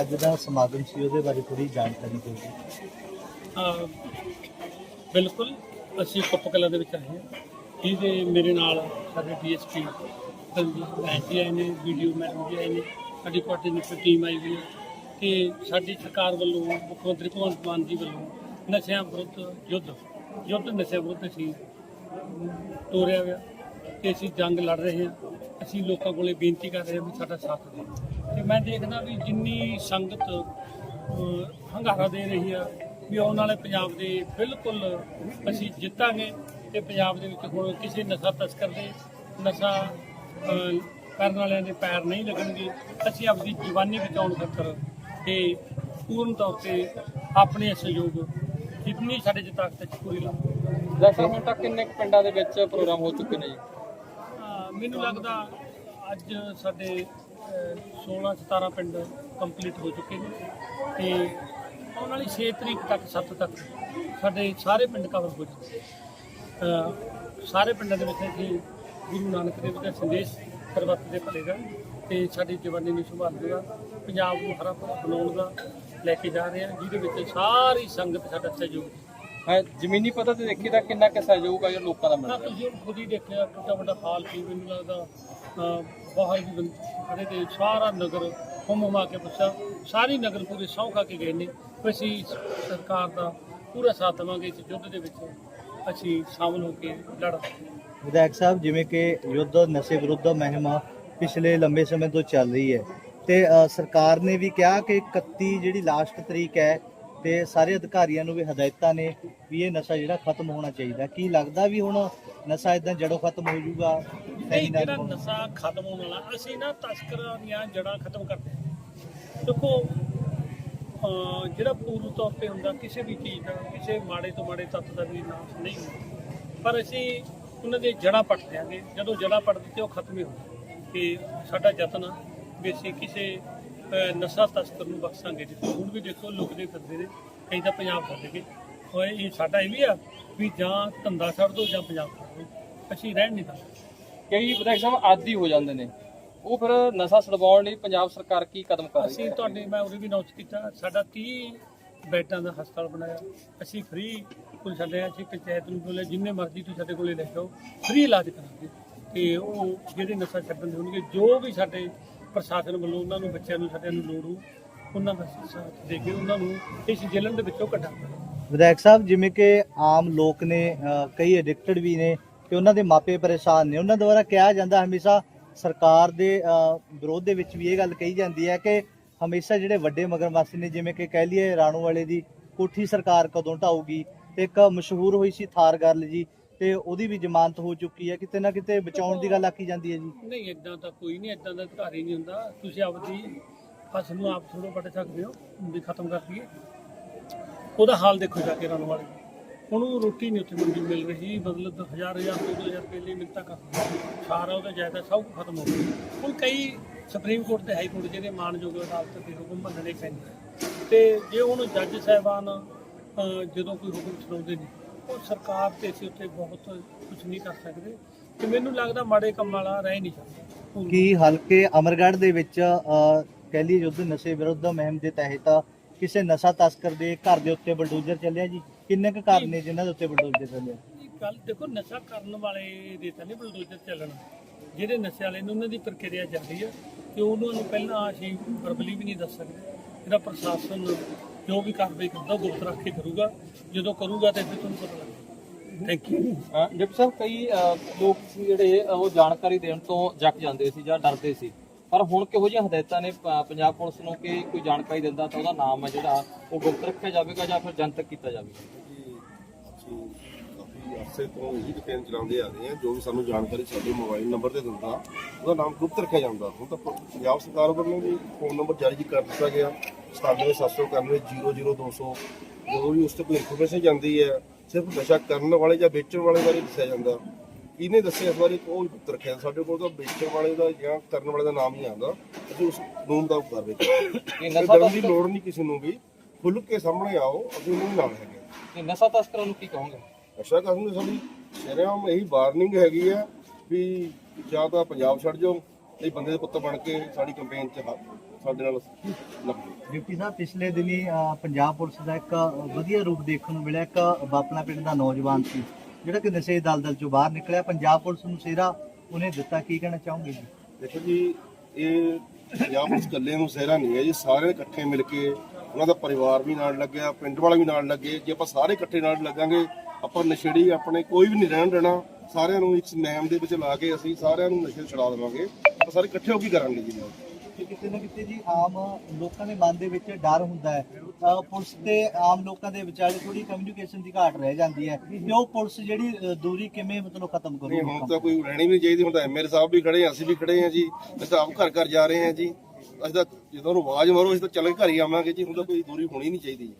ਅੱਜ ਦਾ ਸਮਾਗਮ ਸੀ, ਉਹਦੇ ਬਾਰੇ ਥੋੜੀ ਜਾਣਕਾਰੀ ਦਿਓ ਜੀ। ਬਿਲਕੁਲ, ਅਸੀਂ ਕੁੱਪ ਕਲਾਂ ਦੇ ਵਿੱਚ ਆਏ ਹਾਂ। ਜਿਹਦੇ ਮੇਰੇ ਨਾਲ ਸਾਡੇ ਡੀਐਸਪੀ ਦਲਜੀਤ ਭੈਣ ਜੀ ਆਏ ਨੇ, ਵੀਡੀਓ ਮੈਡਮ ਜੀ ਆਏ ਨੇ, ਸਾਡੀ ਕੋਆਰਡੀਨੇਟਰ ਟੀਮ ਆਈ ਹੋਈ ਹੈ ਕਿ ਸਾਡੀ ਸਰਕਾਰ ਵੱਲੋਂ, ਮੁੱਖ ਮੰਤਰੀ ਭਗਵੰਤ ਮਾਨ ਜੀ ਵੱਲੋਂ ਨਸ਼ਿਆਂ ਵਿਰੁੱਧ ਯੁੱਧ ਯੁੱਧ ਨਸ਼ਿਆਂ ਵਿਰੁੱਧ ਅਸੀਂ ਤੋਰਿਆ ਗਿਆ ਕਿ ਅਸੀਂ ਜੰਗ ਲੜ ਰਹੇ ਹਾਂ। ਅਸੀਂ ਲੋਕਾਂ ਕੋਲੇ ਬੇਨਤੀ ਕਰ ਰਹੇ ਹਾਂ ਵੀ ਸਾਡਾ ਸਾਥ ਦਿਓ। ਤੇ ਮੈਂ ਦੇਖਦਾ ਵੀ ਜਿੰਨੀ ਸੰਗਤ ਹੰਗਾਰਾ ਦੇ ਰਹੀ ਆ ਵੀ ਆਉਣ ਵਾਲੇ ਪੰਜਾਬ ਦੇ ਬਿਲਕੁਲ ਅਸੀਂ ਜਿੱਤਾਂਗੇ ਤੇ ਪੰਜਾਬ ਦੇ ਵਿੱਚ ਹੁਣ ਕਿਸੇ ਨਸ਼ਾ ਤਸਕਰ ਦੇ ਨਸ਼ਾ ਕਰਨ ਵਾਲਿਆਂ ਦੇ ਪੈਰ ਨਹੀਂ ਲੱਗਣਗੇ। ਅਸੀਂ ਆਪਣੀ ਜਵਾਨੀ ਬਚਾਉਣ ਖਾਤਰ ਤੇ ਪੂਰਨ ਤੌਰ ਤੇ ਆਪਣੇ ਸਹਿਯੋਗ ਜਿੰਨੀ ਸਾਡੇ ਚ ਤਾਕਤ ਹੈ ਪੂਰੀ ਲਾਵਾਂਗੇ। ਵੈਸੇ ਹੁਣ ਤੱਕ ਕਿੰਨੇ ਪਿੰਡਾਂ ਦੇ ਵਿੱਚ ਪ੍ਰੋਗਰਾਮ ਹੋ ਚੁੱਕੇ ਨੇ ਜੀ? ਮੈਨੂੰ ਲੱਗਦਾ ਅੱਜ ਸਾਡੇ 16 17 ਪਿੰਡ ਕੰਪਲੀਟ ਹੋ ਚੁੱਕੇ ਨੇ ਤੇ ਆਉਣ ਵਾਲੀ 6 ਤਰੀਕ ਤੱਕ 7 ਤੱਕ ਸਾਡੇ ਸਾਰੇ ਪਿੰਡ ਕਵਰ ਹੋ ਜਾਣਗੇ ਸਾਰੇ ਪਿੰਡਾਂ ਦੇ ਵਿੱਚ ਅਸੀਂ ਗੁਰੂ ਨਾਨਕ ਦੇਵ ਦਾ ਸੰਦੇਸ਼ ਸਰਬੱਤ ਦੇ ਭਲੇ ਦਾ ਤੇ ਸਾਡੀ ਜਵਾਨੀ ਨੂੰ ਸੰਭਾਲਣ ਦਾ ਪੰਜਾਬ ਨੂੰ ਹਰਾ ਭਰਾ ਬਣਾਉਣ ਦਾ ਲੈ ਕੇ ਜਾ ਰਹੇ ਹਾਂ ਜਿਹਦੇ ਵਿੱਚ ਸਾਰੀ ਸੰਗਤ ਸਾਡਾ ਸਹਿਯੋਗ ਹੈ। ਜ਼ਮੀਨੀ ਪੱਧਰ ਤੇ ਦੇਖੀ ਤਾਂ ਕਿੰਨਾ ਕੁ ਸਹਿਯੋਗ ਆ ਲੋਕਾਂ ਦਾ ਮਿਲ ਨਾ ਰਿਹਾ ਤੁਸੀਂ ਖੁਦ ਹੀ ਦੇਖਿਆ ਕਿੰਨਾ ਵੱਡਾ ਹਾਲ ਸੀ ਮੈਨੂੰ ਲੱਗਦਾ ਬਾਹਰ ਵੀ ਖੜੇ ਤੇ ਸਾਰਾ ਨਗਰ ਹੁਮ ਹੁਮਾ ਕੇ ਪੁੱਛਿਆ ਸਾਰੀ ਨਗਰ ਪੂਰੇ ਸਹੁੰ ਖਾ ਕੇ ਗਏ ਨੇ। ਅਸੀਂ ਸਰਕਾਰ ਦਾ ਪੂਰਾ ਸਾਥ ਦੇਵਾਂਗੇ, ਇਸ ਯੁੱਧ ਦੇ ਵਿੱਚ ਅਸੀਂ ਸ਼ਾਮਲ ਹੋ ਕੇ ਲੜਾਂਗੇ ਵਿਧਾਇਕ ਸਾਹਿਬ, ਜਿਵੇਂ ਕਿ ਯੁੱਧ, ਨਸ਼ੇ ਵਿਰੁੱਧ ਮਹਿਮਾ ਪਿਛਲੇ ਲੰਬੇ ਸਮੇਂ ਤੋਂ ਚੱਲ ਰਹੀ ਹੈ। ਤੇ ਸਰਕਾਰ ਨੇ ਵੀ ਕਿਹਾ ਕਿ 31 ਜਿਹੜੀ ਲਾਸਟ ਤਰੀਕ ਹੈ ਤੇ ਸਾਰੇ ਅਧਿਕਾਰੀਆਂ ਨੂੰ ਵੀ ਹਦਾਇਤਾਂ ਨੇ ਵੀ ਇਹ ਨਸ਼ਾ ਜਿਹੜਾ ਖਤਮ ਹੋਣਾ ਚਾਹੀਦਾ। ਕੀ ਲੱਗਦਾ ਵੀ ਹੁਣ ਨਸ਼ਾ ਇਦਾਂ ਜੜੋਂ ਖਤਮ ਹੋ ਜਾਊਗਾ? ਨਹੀਂ ਜਿਹੜਾ ਨਸ਼ਾ ਖਤਮ ਹੋਣ ਵਾਲਾ ਅਸੀਂ ਨਾ ਤਸਕਰਾਂ ਦੀਆਂ ਜੜਾਂ ਖਤਮ ਕਰਦੇ ਹਾਂ। ਦੇਖੋ ਅਹ ਜਿਹੜਾ ਪੂਰਨ ਤੌਰ ਤੇ ਹੁੰਦਾ ਕਿਸੇ ਵੀ ਚੀਜ਼ ਦਾ ਕਿਸੇ ਮਾੜੇ ਤੋਂ ਮਾੜੇ ਤੱਤ ਦਾ ਵੀ ਨਾਸ਼ ਨਹੀਂ ਹੁੰਦਾ। ਪਰ ਅਸੀਂ ਉਹਨਾਂ ਦੇ ਜੜਾਂ ਪੱਟ ਦਿਆਂਗੇ। ਜਦੋਂ ਜੜਾਂ ਪੱਟ ਦਿੱਤੇ ਉਹ ਖਤਮ ਹੀ ਹੋ ਤੇ ਸਾਡਾ ਯਤਨ ਆ ਵੀ ਅਸੀਂ ਕਿਸੇ ਅਹ ਨਸ਼ਾ ਤਸਕਰ ਨੂੰ ਬਖਸ਼ਾਂਗੇ। ਨਹੀਂ ਹੁਣ ਵੀ ਦੇਖੋ ਲੁਕਦੇ ਫਿਰਦੇ ਨੇ। ਕਈ ਤਾਂ ਪੰਜਾਬ ਕੇ ਹੋਏ ਇਹ ਸਾਡਾ ਇਹ ਵੀ ਆ ਵੀ ਜਾਂ ਧੰਦਾ ਛੱਡ ਦੋ ਜਾਂ ਪੰਜਾਬ ਛੱਡ ਦੋ। ਅਸੀਂ ਰਹਿਣ ਨਹੀਂ ਦਿੰਦੇ। ਕਈ ਵਿਧਾਇਕ ਸਾਹਿਬ ਆਦੀ ਹੋ ਜਾਂਦੇ ਨੇ। ਉਹ ਫਿਰ ਨਸ਼ਾ ਛਡਵਾਉਣ ਲਈ ਪੰਜਾਬ ਸਰਕਾਰ ਕੀ ਕਦਮ ਕਰ ਰਹੀ ਅਸੀਂ ਹੈ ਤੁਹਾਡੇ ਮੈਂ ਉਰੇ ਵੀ ਅਨਾਉਂਸ ਕੀਤਾ ਸਾਡਾ 30 ਬੈੱਡਾਂ ਦਾ ਹਸਪਤਾਲ ਬਣਾਇਆ। ਅਸੀਂ ਫ੍ਰੀ ਕੋਲ ਛੱਡਿਆ ਅਸੀਂ ਪੰਚਾਇਤ ਨੂੰ ਬੋਲੇ ਜਿੰਨੇ ਮਰਜ਼ੀ ਤੁਸੀਂ ਸਾਡੇ ਕੋਲੇ ਲੈ ਜਾਓ ਫ੍ਰੀ ਇਲਾਜ ਕਰਾਂਗੇ। ਤੇ ਉਹ ਜਿਹੜੇ ਨਸ਼ਾ ਛੱਡਣ ਦੇ ਹੋਣਗੇ ਜੋ ਵੀ ਸਾਡੇ ਪ੍ਰਸ਼ਾਸਨ ਵੱਲੋਂ ਉਹਨਾਂ ਨੂੰ ਬੱਚਿਆਂ ਨੂੰ ਸਾਡਿਆਂ ਨੂੰ ਲੋੜ ਹੋ ਉਹਨਾਂ ਦਾ ਅਸੀਂ ਸਾਥ ਦੇ ਕੇ ਉਹਨਾਂ ਨੂੰ ਇਸ ਜੇਲ੍ਹ ਦੇ ਵਿੱਚੋਂ ਕੱਢਾਂਗੇ। ਵਿਧਾਇਕ ਸਾਹਿਬ ਜਿਵੇਂ ਕਿ ਆਮ ਲੋਕ ਨੇ ਅ, ਕਈ ਐਡਿਕਟਡ ਵੀ ਨੇ ਤੇ ਉਹਨਾਂ ਦੇ ਮਾਪੇ ਪਰੇਸ਼ਾਨ ਨੇ। ਉਹਨਾਂ ਦੁਆਰਾ ਕਿਹਾ ਜਾਂਦਾ ਹਮੇਸ਼ਾ ਸਰਕਾਰ ਦੇ ਵਿਰੋਧ ਦੇ ਵਿੱਚ ਵੀ ਇਹ ਗੱਲ ਕਹੀ ਜਾਂਦੀ ਹੈ ਕਿ ਹਮੇਸ਼ਾ ਜਿਹੜੇ ਵੱਡੇ ਮਗਰਮੱਛ ਨੇ, ਜਿਵੇਂ ਕਿ ਕਹਿ ਲਈਏ ਰਾਣੋ ਵਾਲੇ ਦੀ ਕੋਠੀ ਸਰਕਾਰ ਕਦੋਂ ਢਾਊਗੀ। ਤੇ ਇੱਕ ਮਸ਼ਹੂਰ ਹੋਈ ਸੀ ਥਾਰ ਗਰਲ ਜੀ ਤੇ ਉਹਦੀ ਵੀ ਜ਼ਮਾਨਤ ਹੋ ਚੁੱਕੀ ਹੈ। ਕਿਤੇ ਨਾ ਕਿਤੇ ਬਚਾਉਣ ਦੀ ਗੱਲ ਆਖੀ ਜਾਂਦੀ ਹੈ ਜੀ। ਨਹੀਂ ਇਦਾਂ ਤਾਂ ਕੋਈ ਨਹੀਂ ਇਦਾਂ ਦਾ ਅਧਿਕਾਰੀ ਨਹੀਂ ਹੁੰਦਾ। ਤੁਸੀਂ ਆਪਦੀ ਫਸਲ ਨੂੰ ਆਪ ਥੋੜੋ ਵੱਢ ਸਕਦੇ ਹੋ, ਵੀ ਖਤਮ ਕਰ ਦਈਏ। ਉਹਦਾ ਹਾਲ ਦੇਖੋ ਜਾ ਕੇ ਰਣ ਵਾਲੇ। ਉਹਨੂੰ ਰੋਟੀ ਨਹੀਂ ਉੱਥੇ ਮੰਡੀ ਮਿਲ ਰਹੀ ਮਤਲਬ ਹਜ਼ਾਰ ਹਜ਼ਾਰ ਦੋ ਹਜ਼ਾਰ ਰੁਪਏ ਲਈ ਮਿੰਤਾ ਕਰ ਸਾਰਾ ਉਹਦਾ ਜਾਇਦਾਦ ਸਭ ਕੁਝ ਖਤਮ ਹੋ ਗਿਆ। ਹੁਣ ਕਈ ਸੁਪਰੀਮ ਕੋਰਟ ਤੇ ਹਾਈ ਕੋਰਟ ਜਿਹੜੇ ਮਾਨਯੋਗ ਅਦਾਲਤ ਦੇ ਹੁਕਮ ਮੰਨਣੇ ਪੈਂਦੇ ਤੇ ਜੇ ਉਹਨੂੰ ਜੱਜ ਸਾਹਿਬਾਨ ਜਦੋਂ ਕੋਈ ਹੁਕਮ ਸੁਣਾਉਂਦੇ ਨੇ ਉਹ ਸਰਕਾਰ ਤੇ ਅਸੀਂ ਉੱਥੇ ਬਹੁਤ ਕੁਝ ਨਹੀਂ ਕਰ ਸਕਦੇ। ਤੇ ਮੈਨੂੰ ਲੱਗਦਾ ਮਾੜੇ ਕੰਮ ਵਾਲਾ ਰਹਿ ਨਹੀਂ ਸਕਦਾ। ਕੀ ਹਲਕੇ ਅਮਰਗੜ੍ਹ ਦੇ ਵਿੱਚ ਅ, ਕਹਿ ਲਈਏ ਯੁੱਧ ਨਸ਼ੇ ਵਿਰੁੱਧ ਮੁਹਿੰਮ ਦੇ ਤਹਿਤ ਕਿਸੇ ਨਸ਼ਾ ਤਸਕਰ ਦੇ ਘਰ ਦੇ ਉੱਤੇ ਬਲਡੋਜ਼ਰ ਚੱਲਿਆ ਜੀ? ਕਿੰਨੇ ਕੁ ਘਰ ਨੇ ਜਿਨ੍ਹਾਂ ਦੇ ਉੱਤੇ ਬਲਡੋਜ਼ਰ ਚੱਲਿਆ? ਇਹ ਗੱਲ ਦੇਖੋ ਨਸ਼ਾ ਕਰਨ ਵਾਲੇ ਦੇ ਤਾਂ ਨਹੀਂ ਬਲਡੋਜ਼ਰ ਚੱਲਣਾ। ਜਿਹੜੇ ਨਸ਼ੇ ਵਾਲੇ ਨੇ ਉਹਨਾਂ ਦੀ ਪ੍ਰਕਿਰਿਆ ਜਾਰੀ ਆ ਤੇ ਉਹਨਾਂ ਨੂੰ ਪਹਿਲਾਂ ਅਸੀਂ ਵਰਬਲੀ ਵੀ ਨਹੀਂ ਦੱਸ ਸਕਦੇ। ਇਹਦਾ ਪ੍ਰਸ਼ਾਸਨ ਜੋ ਵੀ ਕਾਰਵਾਈ ਕਰਦਾ ਗੁਪਤ ਰੱਖ ਕੇ ਕਰੂਗਾ। ਜਦੋਂ ਕਰੂਗਾ ਤੇ ਫਿਰ ਤੁਹਾਨੂੰ ਪਤਾ ਲੱਗੇਗਾ ਥੈਂਕ ਯੂ ਡਿਪਟੀ ਸਾਹਿਬ ਕਈ ਲੋਕ ਜਿਹੜੇ ਉਹ ਜਾਣਕਾਰੀ ਦੇਣ ਤੋਂ ਜੱਕ ਜਾਂਦੇ ਸੀ ਜਾਂ ਡਰਦੇ ਸੀ। ਪਰ ਹੁਣ ਕਿਹੋ ਜਿਹੀਆਂ ਹਦਾਇਤਾਂ ਨੇ ਪ- ਪੰਜਾਬ ਪੁਲਿਸ ਨੂੰ ਕਿ ਕੋਈ ਜਾਣਕਾਰੀ ਦਿੰਦਾ ਤਾਂ ਉਹਦਾ ਨਾਮ ਹੈ ਜਿਹੜਾ, ਉਹ ਗੁਪਤ ਰੱਖਿਆ ਜਾਵੇਗਾ ਜਾਂ ਫਿਰ ਜਨਤਕ ਕੀਤਾ ਜਾਵੇਗਾ? ਜੀ, ਅਸੀਂ ਕਾਫੀ ਅਰਸੇ ਤੋਂ ਇਹੀ ਦੁਕਾਨ ਚਲਾਉਂਦੇ ਆ ਰਹੇ ਹਾਂ, ਜੋ ਵੀ ਸਾਨੂੰ ਜਾਣਕਾਰੀ ਸਾਡੇ ਮੋਬਾਈਲ ਨੰਬਰ ਤੇ ਦਿੰਦਾ, ਉਹਦਾ ਨਾਮ ਗੁਪਤ ਰੱਖਿਆ ਜਾਂਦਾ। ਹੁਣ ਤਾਂ ਪ- ਪੰਜਾਬ ਸਰਕਾਰ ਵੱਲੋਂ ਵੀ ਫੋਨ ਨੰਬਰ ਜਾਰੀ ਜੀ ਕਰ ਦਿੱਤਾ ਗਿਆ। 9779000200 ਜਦੋਂ ਵੀ ਉਸ ਤੇ ਕੋਈ ਇਨਫੋਰਮੇਸ਼ਨ ਜਾਂਦੀ ਹੈ, ਸਿਰਫ ਨਸ਼ਾ ਕਰਨ ਵਾਲੇ ਜਾਂ ਵੇਚਣ ਵਾਲੇ ਬਾਰੇ ਦੱਸਿਆ ਜਾਂਦਾ। ਇਹਨੇ ਦੱਸਿਆ ਇਸ ਬਾਰੇ ਉਹ ਗੁਪਤ ਰੱਖਿਆ ਸਾਡੇ ਕੋਲ ਤਾਂ ਵੇਚਣ ਵਾਲੇ ਦਾ ਜਾਂ ਕਰਨ ਵਾਲੇ ਦਾ ਨਾਮ ਹੀ ਆਉਂਦਾ ਅਸੀਂ ਉਸ ਨੂੰ ਦਾ ਕਾਰਵਾਈ ਕਰਾਂਗੇ ਇਹ ਨਸ਼ਾ ਦੀ ਲੋੜ ਨਹੀਂ ਕਿਸੇ ਨੂੰ ਵੀ ਖੁੱਲ੍ਹ ਕੇ ਸਾਹਮਣੇ ਆਓ ਅਸੀਂ ਉਹਨਾਂ ਨਾਲ ਹੈਗੇ ਇਹ ਨਸ਼ਾ ਤਸਕਰਾਂ ਨੂੰ ਕੀ ਕਹੋਗੇ? ਅਸ਼ਾ ਕਰਨ ਦੀ ਸਾਡੀ ਸ਼ਰੇਆਮ ਇਹੀ ਵਾਰਨਿੰਗ ਹੈਗੀ ਆ ਵੀ ਜਾਂ ਤਾਂ ਪੰਜਾਬ ਛੱਡ ਜਾਓ ਨਹੀਂ ਬੰਦੇ ਦੇ ਪੁੱਤ ਬਣ ਕੇ ਸਾਡੀ ਕੰਪੇਨ 'ਚ ਸਾਡੇ ਨਾਲ ਲੱਗਦੇ ਡਿਪਟੀ ਸਾਹਿਬ ਪਿਛਲੇ ਦਿਨੀ ਪੰਜਾਬ ਪੁਲਿਸ ਦਾ ਇੱਕ ਵਧੀਆ ਰੂਪ ਦੇਖਣ ਨੂੰ ਮਿਲਿਆ ਇੱਕ ਬਾਪਲਾ ਪਿੰਡ ਦਾ ਨੌਜਵਾਨ ਸੀ। ਜਿਹੜਾ ਕਿ ਨਸ਼ੇ ਦਲਦਲ ਚੋਂ ਬਾਹਰ ਨਿਕਲਿਆ, ਪੰਜਾਬ ਪੁਲਿਸ ਨੂੰ ਸਿਹਰਾ ਉਹਨੇ ਦਿੱਤਾ, ਕੀ ਕਹਿਣਾ ਚਾਹੋਗੇ ਜੀ? ਦੇਖੋ ਜੀ, ਇਹ ਪੰਜਾਬ ਪੁਲਿਸ ਇਕੱਲੇ ਨੂੰ ਸਹਿਰਾ ਨਹੀਂ ਹੈ ਜੀ, ਸਾਰੇ ਇਕੱਠੇ ਮਿਲ ਕੇ ਉਹਨਾਂ ਦਾ ਪਰਿਵਾਰ ਵੀ ਨਾਲ ਲੱਗਿਆ, ਪਿੰਡ ਵਾਲਾ ਵੀ ਨਾਲ ਲੱਗੇ। ਜੇ ਆਪਾਂ ਸਾਰੇ ਇਕੱਠੇ ਨਾਲ ਲੱਗਾਂਗੇ, ਆਪਾਂ ਨਸ਼ੇੜੀ ਆਪਣੇ ਕੋਈ ਵੀ ਨਹੀਂ ਰਹਿਣ ਦੇਣਾ, ਸਾਰਿਆਂ ਨੂੰ ਇੱਕ ਨਹਿਮ ਦੇ ਵਿੱਚ ਲਾ ਕੇ ਅਸੀਂ ਸਾਰਿਆਂ ਨੂੰ ਨਸ਼ੇ ਛੁਡਾ ਦੇਵਾਂਗੇ। ਆਪਾਂ ਸਾਰੇ ਇਕੱਠੇ ਹੋ ਕੇ ਕਰਾਂਗੇ ਜੀ? ਕਿ ਕਿਤੇ ਨਾ ਕਿਤੇ ਜੀ ਆਮ ਲੋਕਾਂ ਦੇ ਮਨ ਦੇ ਵਿੱਚ ਡਰ ਹੁੰਦਾ ਹੈ। ਪੁਲਿਸ ਤੇ ਆਮ ਲੋਕਾਂ ਦੇ ਵਿਚਾਲੇ ਥੋੜੀ ਕਮਿਊਨੀਕੇਸ਼ਨ ਦੀ ਘਾਟ ਰਹਿ ਜਾਂਦੀ ਹੈ ਤੇ ਉਹ ਪੁਲਿਸ ਜਿਹੜੀ ਦੂਰੀ ਕਿਵੇਂ ਮਤਲਬ ਖਤਮ ਨਹੀਂ ਕਰੂ ਹੁਣ ਤਾਂ ਕੋਈ ਰਹਿਣੀ ਵੀ ਨਹੀਂ ਚਾਹੀਦੀ। ਹੁਣ ਤਾਂ ਐਮਐਲ ਸਾਹਿਬ ਵੀ ਖੜੇ ਆ, ਅਸੀਂ ਵੀ ਖੜੇ ਆ ਜੀ। ਅਸੀਂ ਤਾਂ ਘਰ ਘਰ ਜਾ ਰਹੇ ਆ ਜੀ। ਅਸੀਂ ਤਾਂ ਜਦੋਂ ਆਵਾਜ਼ ਮਾਰੋ, ਅਸੀਂ ਤਾਂ ਚੱਲ ਘਰ ਹੀ ਆਵਾਂਗੇ ਜੀ। ਹੁਣ ਤਾਂ ਕੋਈ ਦੂਰੀ ਹੋਣੀ ਨਹੀਂ ਚਾਹੀਦੀ।